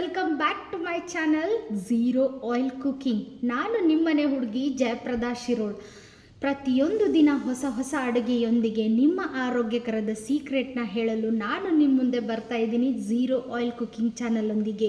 Welcome back to my channel zero oil cooking ನಾನು ನಿಮ್ಮನೆ ಹುಡುಗಿ ಜಯಪ್ರದಾ ಶಿರೋಳ್. ಪ್ರತಿಯೊಂದು ದಿನ ಹೊಸ ಹೊಸ ಅಡುಗೆಯೊಂದಿಗೆ ನಿಮ್ಮ ಆರೋಗ್ಯಕರದ ಸೀಕ್ರೆಟ್ನ ಹೇಳಲು ನಾನು ನಿಮ್ಮ ಮುಂದೆ ಬರ್ತಾ ಇದ್ದೀನಿ ಝೀರೋ ಆಯಿಲ್ ಕುಕಿಂಗ್ ಚಾನಲೊಂದಿಗೆ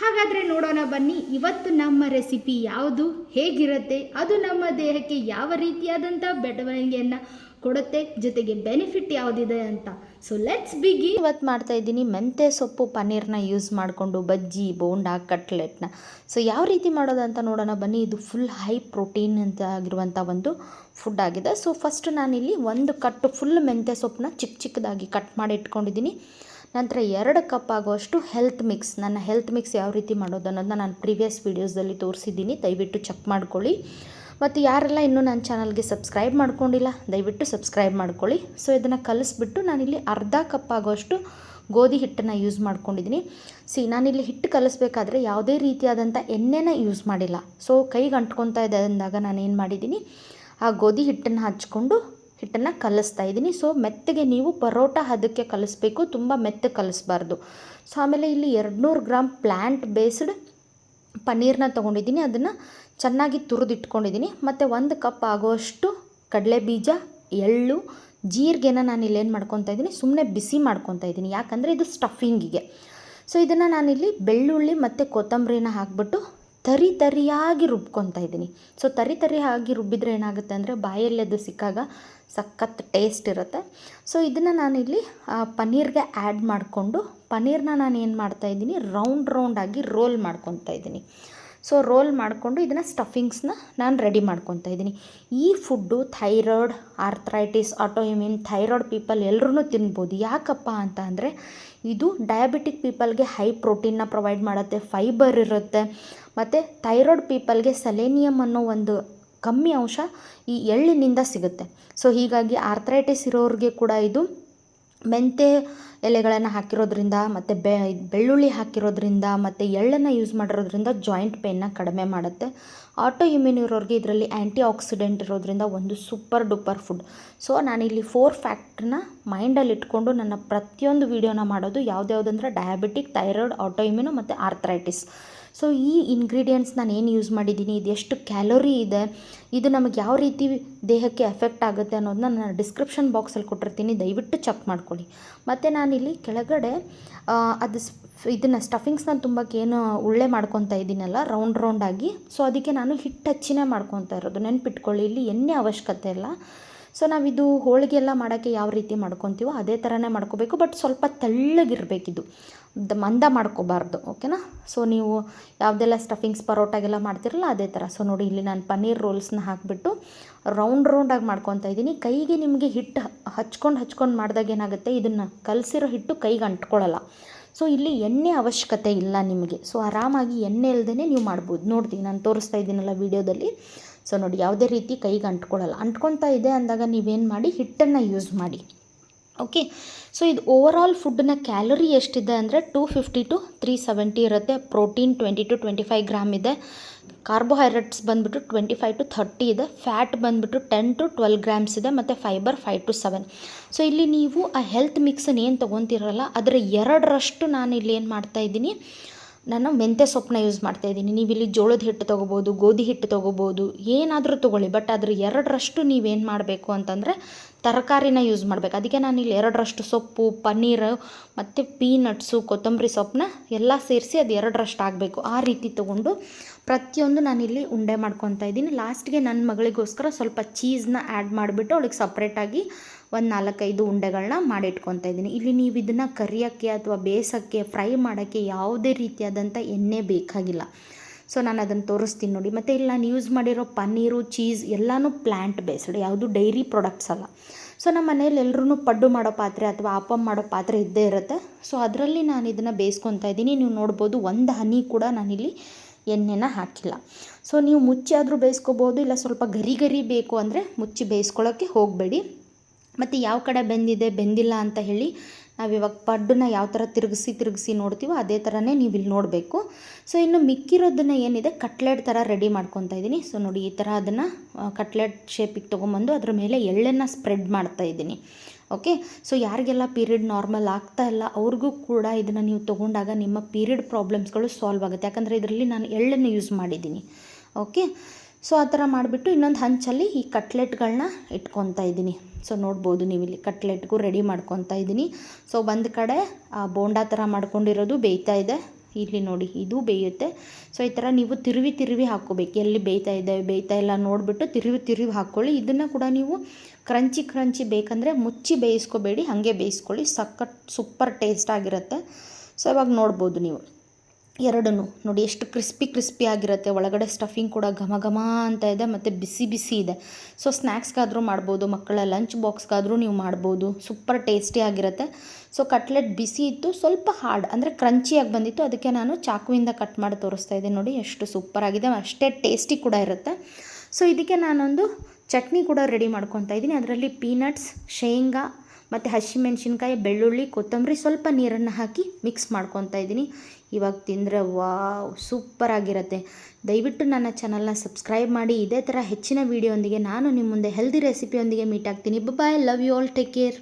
ಹಾಗಾದರೆ ನೋಡೋಣ ಬನ್ನಿ, ಇವತ್ತು ನಮ್ಮ ರೆಸಿಪಿ ಯಾವುದು, ಹೇಗಿರುತ್ತೆ, ಅದು ನಮ್ಮ ದೇಹಕ್ಕೆ ಯಾವ ರೀತಿಯಾದಂಥ ಬೆಳವಣಿಗೆಯನ್ನು ಕೊಡುತ್ತೆ, ಜೊತೆಗೆ ಬೆನಿಫಿಟ್ ಯಾವುದಿದೆ ಅಂತ. ಸೊ ಲೆಟ್ಸ್ ಬಿಗಿ ಇವತ್ತು ಮಾಡ್ತಾ ಇದ್ದೀನಿ ಮೆಂತೆ ಸೊಪ್ಪು ಪನ್ನೀರ್ನ ಯೂಸ್ ಮಾಡಿಕೊಂಡು, ಬಜ್ಜಿ, ಬೋಂಡ, ಕಟ್ಲೆಟ್ನ. ಸೊ ಯಾವ ರೀತಿ ಮಾಡೋದು ಅಂತ ನೋಡೋಣ ಬನ್ನಿ. ಇದು ಫುಲ್ ಹೈ ಪ್ರೋಟೀನ್ ಅಂತ ಆಗಿರುವಂಥ ಒಂದು ಫುಡ್ ಆಗಿದೆ. ಸೊ ಫಸ್ಟ್ ನಾನಿಲ್ಲಿ ಒಂದು ಕಟ್ಟು ಫುಲ್ ಮೆಂತೆ ಸೊಪ್ಪನ್ನ ಚಿಕ್ಕ ಚಿಕ್ಕದಾಗಿ ಕಟ್ ಮಾಡಿ ಇಟ್ಕೊಂಡಿದ್ದೀನಿ. ನಂತರ ಎರಡು ಕಪ್ ಆಗುವಷ್ಟು ಹೆಲ್ತ್ ಮಿಕ್ಸ್ ನನ್ನ ಹೆಲ್ತ್ ಮಿಕ್ಸ್ ಯಾವ ರೀತಿ ಮಾಡೋದು ಅನ್ನೋದನ್ನ ನಾನು ಪ್ರೀವಿಯಸ್ ವೀಡಿಯೋಸ್ದಲ್ಲಿ ತೋರಿಸಿದ್ದೀನಿ. ದಯವಿಟ್ಟು ಚೆಕ್ ಮಾಡ್ಕೊಳ್ಳಿ. ಮತ್ತು ಯಾರೆಲ್ಲ ಇನ್ನೂ ನನ್ನ ಚಾನಲ್ಗೆ ಸಬ್ಸ್ಕ್ರೈಬ್ ಮಾಡ್ಕೊಂಡಿಲ್ಲ, ದಯವಿಟ್ಟು ಸಬ್ಸ್ಕ್ರೈಬ್ ಮಾಡ್ಕೊಳ್ಳಿ. ಸೊ ಇದನ್ನು ಕಲಿಸ್ಬಿಟ್ಟು ನಾನಿಲ್ಲಿ ಅರ್ಧ ಕಪ್ ಆಗುವಷ್ಟು ಗೋಧಿ ಹಿಟ್ಟನ್ನು ಯೂಸ್ ಮಾಡ್ಕೊಂಡಿದ್ದೀನಿ. ಸಿ ನಾನಿಲ್ಲಿ ಹಿಟ್ಟು ಕಲಿಸ್ಬೇಕಾದ್ರೆ ಯಾವುದೇ ರೀತಿಯಾದಂಥ ಎಣ್ಣೆನ ಯೂಸ್ ಮಾಡಿಲ್ಲ. ಸೊ ಕೈಗೆ ಅಂಟ್ಕೊತಾ ಇದೆ ಅಂದಾಗ ನಾನು ಏನು ಮಾಡಿದ್ದೀನಿ, ಆ ಗೋಧಿ ಹಿಟ್ಟನ್ನು ಹಚ್ಕೊಂಡು ಹಿಟ್ಟನ್ನು ಕಲಿಸ್ತಾ ಇದ್ದೀನಿ. ಸೊ ಮೆತ್ತಗೆ ನೀವು ಪರೋಟ ಹದಕ್ಕೆ ಕಲಿಸ್ಬೇಕು. ತುಂಬ ಮೆತ್ತಗೆ ಕಲಿಸ್ಬಾರ್ದು. ಸೊ ಆಮೇಲೆ ಇಲ್ಲಿ ಎರಡುನೂರು ಗ್ರಾಮ್ ಪ್ಲ್ಯಾಂಟ್ ಬೇಸ್ಡ್ ಪನ್ನೀರ್ನ ತೊಗೊಂಡಿದ್ದೀನಿ. ಅದನ್ನು ಚೆನ್ನಾಗಿ ತುರಿದಿಟ್ಕೊಂಡಿದ್ದೀನಿ. ಮತ್ತು ಒಂದು ಕಪ್ ಆಗುವಷ್ಟು ಕಡಲೆ ಬೀಜ ಎಳ್ಳು, ಜೀರಿಗೆನ ನಾನು ಇಲ್ಲೇನು ಮಾಡ್ಕೊತಾ ಇದ್ದೀನಿ ಸುಮ್ಮನೆ ಬಿಸಿ ಮಾಡ್ಕೊತಾ ಇದ್ದೀನಿ. ಯಾಕಂದರೆ ಇದು ಸ್ಟಫಿಂಗಿಗೆ ಸೊ ಇದನ್ನು ನಾನಿಲ್ಲಿ ಬೆಳ್ಳುಳ್ಳಿ ಮತ್ತು ಕೊತ್ತಂಬರಿನ ಹಾಕ್ಬಿಟ್ಟು ತರಿ ತರಿಯಾಗಿ ರುಬ್ಕೊತಾ ಇದ್ದೀನಿ. ಸೊ ತರಿ ತರಿಯಾಗಿ ರುಬ್ಬಿದ್ರೆ ಏನಾಗುತ್ತೆ ಅಂದರೆ ಬಾಯಲ್ಲಿ ಅದು ಸಿಕ್ಕಾಗ ಸಖತ್ ಟೇಸ್ಟ್ ಇರುತ್ತೆ. ಸೊ ಇದನ್ನು ನಾನಿಲ್ಲಿ ಪನ್ನೀರ್ಗೆ ಆ್ಯಡ್ ಮಾಡಿಕೊಂಡು, ಪನ್ನೀರ್ನ ನಾನು ಏನು ಮಾಡ್ತಾಯಿದ್ದೀನಿ ರೌಂಡ್ ರೌಂಡಾಗಿ ರೋಲ್ ಮಾಡ್ಕೊತಾ ಇದ್ದೀನಿ. ಸೊ ರೋಲ್ ಮಾಡಿಕೊಂಡು ಇದನ್ನು ಸ್ಟಫಿಂಗ್ಸ್ನ ನಾನು ರೆಡಿ ಮಾಡ್ಕೊತಾ ಇದ್ದೀನಿ. ಈ food thyroid arthritis autoimmune thyroid people ಎಲ್ಲರೂ ತಿನ್ಬೋದು. ಯಾಕಪ್ಪ ಅಂತ ಅಂದರೆ, ಇದು ಡಯಾಬಿಟಿಕ್ ಪೀಪಲ್ಗೆ ಹೈ ಪ್ರೋಟೀನ್ನ ಪ್ರೊವೈಡ್ ಮಾಡುತ್ತೆ ಫೈಬರ್ ಇರುತ್ತೆ. ಮತ್ತು ಥೈರಾಯ್ಡ್ ಪೀಪಲ್ಗೆ ಸೆಲೆನಿಯಮ್ ಅನ್ನೋ ಒಂದು ಕಮ್ಮಿ ಅಂಶ ಈ ಎಳ್ಳಿನಿಂದ ಸಿಗುತ್ತೆ. ಸೊ ಹೀಗಾಗಿ ಆರ್ಥ್ರೈಟಿಸ್ ಇರೋರಿಗೆ ಕೂಡ ಇದು ಮೆಂತೆ ಎಲೆಗಳನ್ನು ಹಾಕಿರೋದ್ರಿಂದ ಮತ್ತು ಬೆ, ಬೆಳ್ಳುಳ್ಳಿ ಹಾಕಿರೋದ್ರಿಂದ ಮತ್ತು ಎಳ್ಳನ್ನು ಯೂಸ್ ಮಾಡಿರೋದ್ರಿಂದ ಜಾಯಿಂಟ್ ಪೇನ್ನ ಕಡಿಮೆ ಮಾಡುತ್ತೆ. ಆಟೋ ಇಮ್ಯೂನ್ ಇರೋರಿಗೆ ಇದರಲ್ಲಿ ಆ್ಯಂಟಿ ಆಕ್ಸಿಡೆಂಟ್ ಇರೋದ್ರಿಂದ ಒಂದು ಸೂಪರ್ ಡೂಪರ್ ಫುಡ್ ಸೊ ನಾನಿಲ್ಲಿ ಫೋರ್ ಫ್ಯಾಕ್ಟ್ರನ್ನ ಮೈಂಡಲ್ಲಿ ಇಟ್ಕೊಂಡು ನನ್ನ ಪ್ರತಿಯೊಂದು ವೀಡಿಯೋನ ಮಾಡೋದು ಯಾವುದ್ಯಾವುದಂದ್ರೆ ಡಯಾಬಿಟಿಕ್ ಥೈರಾಯ್ಡ್ ಆಟೋ ಇಮ್ಯೂನು ಮತ್ತು ಆರ್ಥ್ರೈಟಿಸ್ ಸೊ ಈ ಇಂಗ್ರೀಡಿಯೆಂಟ್ಸ್ ನಾನು ಏನು ಯೂಸ್ ಮಾಡಿದ್ದೀನಿ, ಇದು ಎಷ್ಟು ಕ್ಯಾಲೋರಿ ಇದೆ, ಇದು ನಮಗೆ ಯಾವ ರೀತಿ ದೇಹಕ್ಕೆ ಎಫೆಕ್ಟ್ ಆಗುತ್ತೆ ಅನ್ನೋದನ್ನ ನಾನು ಡಿಸ್ಕ್ರಿಪ್ಷನ್ ಬಾಕ್ಸಲ್ಲಿ ಕೊಟ್ಟಿರ್ತೀನಿ. ದಯವಿಟ್ಟು ಚೆಕ್ ಮಾಡ್ಕೊಳ್ಳಿ. ಮತ್ತು ನಾನಿಲ್ಲಿ ಕೆಳಗಡೆ ಅದು ಇದನ್ನು ಸ್ಟಫಿಂಗ್ಸ್ನ ತುಂಬಕ್ಕೆ ಏನು ಉಳ್ಳೆ ಮಾಡ್ಕೊತಾ ಇದ್ದೀನಲ್ಲ ರೌಂಡ್ ರೌಂಡಾಗಿ ಸೊ ಅದಕ್ಕೆ ನಾನು ಹಿಟ್ಟು ಹಚ್ಚಿನೇ ಮಾಡ್ಕೊತಾ ಇರೋದು. ನೆನ್ಪಿಟ್ಕೊಳ್ಳಿ, ಇಲ್ಲಿ ಎಣ್ಣೆ ಅವಶ್ಯಕತೆ ಇಲ್ಲ. ಸೊ ನಾವಿದು ಹೋಳಿಗೆ ಎಲ್ಲ ಮಾಡೋಕ್ಕೆ ಯಾವ ರೀತಿ ಮಾಡ್ಕೊತೀವೋ ಅದೇ ಥರನೇ ಮಾಡ್ಕೋಬೇಕು, ಬಟ್ ಸ್ವಲ್ಪ ತೆಳ್ಳಗಿರಬೇಕಿದು. ಮಂದ ಮಾಡ್ಕೋಬಾರ್ದು, ಓಕೆನಾ? ಸೊ ನೀವು ಯಾವುದೆಲ್ಲ ಸ್ಟಫಿಂಗ್ಸ್ ಪರೋಟಾಗೆಲ್ಲ ಮಾಡ್ತಿರಲ್ಲ, ಅದೇ ಥರ ಸೊ ನೋಡಿ, ಇಲ್ಲಿ ನಾನು ಪನ್ನೀರ್ ರೋಲ್ಸ್ನ ಹಾಕಿಬಿಟ್ಟು ರೌಂಡ್ ರೌಂಡಾಗಿ ಮಾಡ್ಕೊತಾ ಇದ್ದೀನಿ. ಕೈಗೆ ನಿಮಗೆ ಹಿಟ್ಟು ಹಚ್ಕೊಂಡು ಹಚ್ಕೊಂಡು ಮಾಡಿದಾಗ ಏನಾಗುತ್ತೆ? ಇದನ್ನು ಕಲಸಿರೋ ಹಿಟ್ಟು ಕೈಗೆ ಅಂಟ್ಕೊಳ್ಳಲ್ಲ ಸೊ ಇಲ್ಲಿ ಎಣ್ಣೆ ಅವಶ್ಯಕತೆ ಇಲ್ಲ ನಿಮಗೆ. ಸೊ ಆರಾಮಾಗಿ ಎಣ್ಣೆ ಇಲ್ಲದೇ ನೀವು ಮಾಡ್ಬೋದು. ನೋಡ್ತೀನಿ, ನಾನು ತೋರಿಸ್ತಾ ಇದ್ದೀನಲ್ಲ ವೀಡಿಯೋದಲ್ಲಿ. ಸೊ ನೋಡಿ, ಯಾವುದೇ ರೀತಿ ಕೈಗೆ ಅಂಟ್ಕೊಳ್ಳಲ್ಲ ಅಂಟ್ಕೊತಾ ಇದೆ ಅಂದಾಗ ನೀವೇನು ಮಾಡಿ? ಹಿಟ್ಟನ್ನು ಯೂಸ್ ಮಾಡಿ. ಓಕೆ ಸೊ ಇದು ಓವರ್ ಆಲ್ ಫುಡ್ನ ಕ್ಯಾಲರಿ ಎಷ್ಟಿದೆ ಅಂದರೆ two fifty to three seventy ಇರುತ್ತೆ. Protein twenty to twenty five gram ಇದೆ. ಕಾರ್ಬೋಹೈಡ್ರೇಟ್ಸ್ ಬಂದುಬಿಟ್ಟು ಟ್ವೆಂಟಿ ಫೈವ್ ಟು ಥರ್ಟಿ ಇದೆ. ಫ್ಯಾಟ್ ಬಂದುಬಿಟ್ಟು ಟೆನ್ ಟು ಟ್ವೆಲ್ ಗ್ರಾಮ್ಸ್ ಇದೆ ಮತ್ತು fibre five to seven so ಇಲ್ಲಿ ನೀವು ಆ ಹೆಲ್ತ್ ಮಿಕ್ಸನ್ನು ಏನು ತೊಗೊತಿರಲ್ಲ, ಅದರ ಎರಡರಷ್ಟು ನಾನು ಇಲ್ಲಿ ಏನು ಮಾಡ್ತಾಯಿದ್ದೀನಿ ನಾನು ಮೆಂತ್ಯ ಸೊಪ್ಪನ್ನ ಯೂಸ್ ಮಾಡ್ತಾ ಇದ್ದೀನಿ. ನೀವು ಇಲ್ಲಿ ಜೋಳದ ಹಿಟ್ಟು ತೊಗೋಬೋದು, ಗೋಧಿ ಹಿಟ್ಟು ತೊಗೋಬೋದು, ಏನಾದರೂ ತೊಗೊಳ್ಳಿ. ಬಟ್ ಅದ್ರ ಎರಡರಷ್ಟು ನೀವೇನು ಮಾಡಬೇಕು ಅಂತಂದರೆ ತರಕಾರಿನ ಯೂಸ್ ಮಾಡಬೇಕು. ಅದಕ್ಕೆ ನಾನು ಇಲ್ಲಿ ಎರಡರಷ್ಟು ಸೊಪ್ಪು, ಪನ್ನೀರು ಮತ್ತು ಪೀನಟ್ಸು ಕೊತ್ತಂಬರಿ ಸೊಪ್ಪನ್ನ ಎಲ್ಲ ಸೇರಿಸಿ ಅದು ಎರಡರಷ್ಟು ಆಗಬೇಕು. ಆ ರೀತಿ ತೊಗೊಂಡು ಪ್ರತಿಯೊಂದು ನಾನಿಲ್ಲಿ ಉಂಡೆ ಮಾಡ್ಕೊತಾ ಇದ್ದೀನಿ. ಲಾಸ್ಟ್ಗೆ ನನ್ನ ಮಗಳಿಗೋಸ್ಕರ ಸ್ವಲ್ಪ ಚೀಸ್ನ ಆ್ಯಡ್ ಮಾಡಿಬಿಟ್ಟು ಅವಳಿಗೆ ಸಪ್ರೇಟಾಗಿ ಒಂದು ನಾಲ್ಕೈದು ಉಂಡೆಗಳನ್ನ ಮಾಡಿಟ್ಕೊತಾ ಇದ್ದೀನಿ. ಇಲ್ಲಿ ನೀವು ಇದನ್ನು ಕರಿಯೋಕ್ಕೆ ಅಥವಾ ಬೇಯಿಸೋಕ್ಕೆ ಫ್ರೈ ಮಾಡೋಕ್ಕೆ ಯಾವುದೇ ರೀತಿಯಾದಂಥ ಎಣ್ಣೆ ಬೇಕಾಗಿಲ್ಲ. ಸೊ, ನಾನು ಅದನ್ನು ತೋರಿಸ್ತೀನಿ ನೋಡಿ. ಮತ್ತು ಇಲ್ಲಿ ನಾನು ಯೂಸ್ ಮಾಡಿರೋ ಪನ್ನೀರು ಚೀಸ್ ಎಲ್ಲನೂ ಪ್ಲ್ಯಾಂಟ್ ಬೇಸ್ಡ್ ಯಾವುದು ಡೈರಿ ಪ್ರಾಡಕ್ಟ್ಸ್ ಅಲ್ಲ. ಸೊ, ನಮ್ಮ ಮನೇಲಿ ಎಲ್ಲರೂ ಪಡ್ಡು ಮಾಡೋ ಪಾತ್ರೆ ಅಥವಾ ಆಪಮ್ ಮಾಡೋ ಪಾತ್ರೆ ಇದ್ದೇ ಇರುತ್ತೆ. ಸೊ, ಅದರಲ್ಲಿ ನಾನು ಇದನ್ನು ಬೇಯಿಸ್ಕೊತಾ ಇದ್ದೀನಿ. ನೀವು ನೋಡ್ಬೋದು ಒಂದು ಹನಿ ಕೂಡ ನಾನಿಲ್ಲಿ ಎಣ್ಣೆನ ಹಾಕಿಲ್ಲ. ಸೊ, ನೀವು ಮುಚ್ಚಿ ಆದರೂ ಬೇಯಿಸ್ಕೋಬೋದು ಇಲ್ಲ ಸ್ವಲ್ಪ ಗರಿ ಗರಿ ಬೇಕು ಅಂದರೆ ಮುಚ್ಚಿ ಬೇಯಿಸ್ಕೊಳ್ಳೋಕ್ಕೆ ಹೋಗಬೇಡಿ. ಮತ್ತು ಯಾವ ಕಡೆ ಬೆಂದಿದೆ, ಬೆಂದಿಲ್ಲ ಅಂತ ಹೇಳಿ ನಾವು ಇವಾಗ ಪಡ್ಡನ್ನ ಯಾವ ಥರ ತಿರುಗಿಸಿ ತಿರುಗಿಸಿ ನೋಡ್ತೀವೋ ಅದೇ ಥರನೇ ನೀವು ಇಲ್ಲಿ ನೋಡಬೇಕು. ಸೊ ಇನ್ನು ಮಿಕ್ಕಿರೋದನ್ನು ಏನಿದೆ, ಕಟ್ಲೆಟ್ ಥರ ರೆಡಿ ಮಾಡ್ಕೊತಾ ಇದ್ದೀನಿ ಸೊ ನೋಡಿ ಈ ಥರ ಅದನ್ನು ಕಟ್ಲೆಟ್ ಶೇಪಿಗೆ ತೊಗೊಂಬಂದು ಅದ್ರ ಮೇಲೆ ಎಳ್ಳನ್ನು ಸ್ಪ್ರೆಡ್ ಮಾಡ್ತಾ ಇದ್ದೀನಿ ಓಕೆ ಸೊ ಯಾರಿಗೆಲ್ಲ ಪೀರಿಯಡ್ ನಾರ್ಮಲ್ ಆಗ್ತಾ ಇಲ್ಲ, ಅವ್ರಿಗೂ ಕೂಡ ಇದನ್ನು ನೀವು ತೊಗೊಂಡಾಗ ನಿಮ್ಮ ಪೀರಿಯಡ್ ಪ್ರಾಬ್ಲಮ್ಸ್ಗಳು ಸಾಲ್ವ್ ಆಗುತ್ತೆ. ಯಾಕಂದರೆ ಇದರಲ್ಲಿ ನಾನು ಎಳ್ಳನ್ನು ಯೂಸ್ ಮಾಡಿದ್ದೀನಿ ಓಕೆ ಸೊ ಆ ಥರ ಮಾಡಿಬಿಟ್ಟು ಇನ್ನೊಂದು ಹಂಚಲ್ಲಿ ಈ ಕಟ್ಲೆಟ್ಗಳನ್ನ ಇಟ್ಕೊತಾ ಇದ್ದೀನಿ. ಸೊ ನೋಡ್ಬೋದು ನೀವು ಇಲ್ಲಿ ಕಟ್ಲೆಟ್ಗೂ ರೆಡಿ ಮಾಡ್ಕೊತಾ ಇದ್ದೀನಿ. ಸೊ ಒಂದು ಕಡೆ, ಆ, ಬೋಂಡಾ ಥರ ಮಾಡ್ಕೊಂಡಿರೋದು ಬೇಯ್ತಾ ಇದೆ. ಇಲ್ಲಿ ನೋಡಿ, ಇದು ಬೇಯುತ್ತೆ. ಸೊ ಈ ಥರ ನೀವು ತಿರುವಿ ತಿರುವಿ ಹಾಕ್ಕೋಬೇಕು. ಎಲ್ಲಿ ಬೇಯ್ತಾ ಇದೆ, ಬೇಯ್ತಾ ಇಲ್ಲ ನೋಡಿಬಿಟ್ಟು ತಿರುವಿ ತಿರುವಿ ಹಾಕ್ಕೊಳ್ಳಿ. ಇದನ್ನು ಕೂಡ ನೀವು ಕ್ರಂಚಿ ಕ್ರಂಚಿ ಬೇಕಂದರೆ ಮುಚ್ಚಿ ಬೇಯಿಸ್ಕೋಬೇಡಿ. ಹಾಗೆ ಬೇಯಿಸ್ಕೊಳ್ಳಿ. ಸಖತ್ ಸೂಪರ್ ಟೇಸ್ಟ್ ಆಗಿರುತ್ತೆ ಸೊ ಇವಾಗ ನೋಡ್ಬೋದು ನೀವು. ಎರಡನ್ನೂ. ನೋಡಿ, ಎಷ್ಟು ಕ್ರಿಸ್ಪಿ ಕ್ರಿಸ್ಪಿ ಆಗಿರುತ್ತೆ. ಒಳಗಡೆ ಸ್ಟಫಿಂಗ್ ಕೂಡ ಘಮ ಘಮ ಅಂತ ಇದೆ, ಮತ್ತು ಬಿಸಿ ಬಿಸಿ ಇದೆ. ಸೊ ಸ್ನ್ಯಾಕ್ಸ್ಗಾದರೂ ಮಾಡ್ಬೋದು, ಮಕ್ಕಳ ಲಂಚ್ ಬಾಕ್ಸ್ಗಾದರೂ ನೀವು ಮಾಡ್ಬೋದು. ಸೂಪರ್ ಟೇಸ್ಟಿ ಆಗಿರುತ್ತೆ. ಸೊ ಕಟ್ಲೆಟ್ ಬಿಸಿ ಇತ್ತು, ಸ್ವಲ್ಪ ಹಾರ್ಡ್ ಅಂದರೆ ಕ್ರಂಚಿಯಾಗಿ ಬಂದಿತ್ತು. ಅದಕ್ಕೆ ನಾನು ಚಾಕುವಿಂದ ಕಟ್ ಮಾಡಿ ತೋರಿಸ್ತಾ ಇದ್ದೆ ನೋಡಿ, ಎಷ್ಟು ಸೂಪರ್ ಆಗಿದೆ. ಅಷ್ಟೇ ಟೇಸ್ಟಿ ಕೂಡ ಇರುತ್ತೆ. ಸೊ ಇದಕ್ಕೆ ನಾನೊಂದು ಚಟ್ನಿ ಕೂಡ ರೆಡಿ ಮಾಡ್ಕೊತಾ ಇದ್ದೀನಿ. ಅದರಲ್ಲಿ ಪೀನಟ್ಸ್ ಶೇಂಗಾ ಮತ್ತು ಹಸಿಮೆಣ್ಸಿನ್ಕಾಯಿ, ಬೆಳ್ಳುಳ್ಳಿ, ಕೊತ್ತಂಬರಿ ಸ್ವಲ್ಪ ನೀರನ್ನು ಹಾಕಿ ಮಿಕ್ಸ್ ಮಾಡ್ಕೊತಾ ಇದ್ದೀನಿ. ಇವಾಗ ತಿಂದರೆ ವಾವ್ ಸೂಪರ್ ಆಗಿರುತ್ತೆ. ದಯವಿಟ್ಟು ನನ್ನ ಚಾನಲ್ನ ಸಬ್ಸ್ಕ್ರೈಬ್ ಮಾಡಿ. ಇದೇ ಥರ ಹೆಚ್ಚಿನ ವೀಡಿಯೋಂದಿಗೆ ನಾನು ನಿಮ್ಮ ಮುಂದೆ ಹೆಲ್ದಿ ರೆಸಿಪಿಯೊಂದಿಗೆ ಮೀಟ್ ಆಗ್ತೀನಿ. Bye love you all take care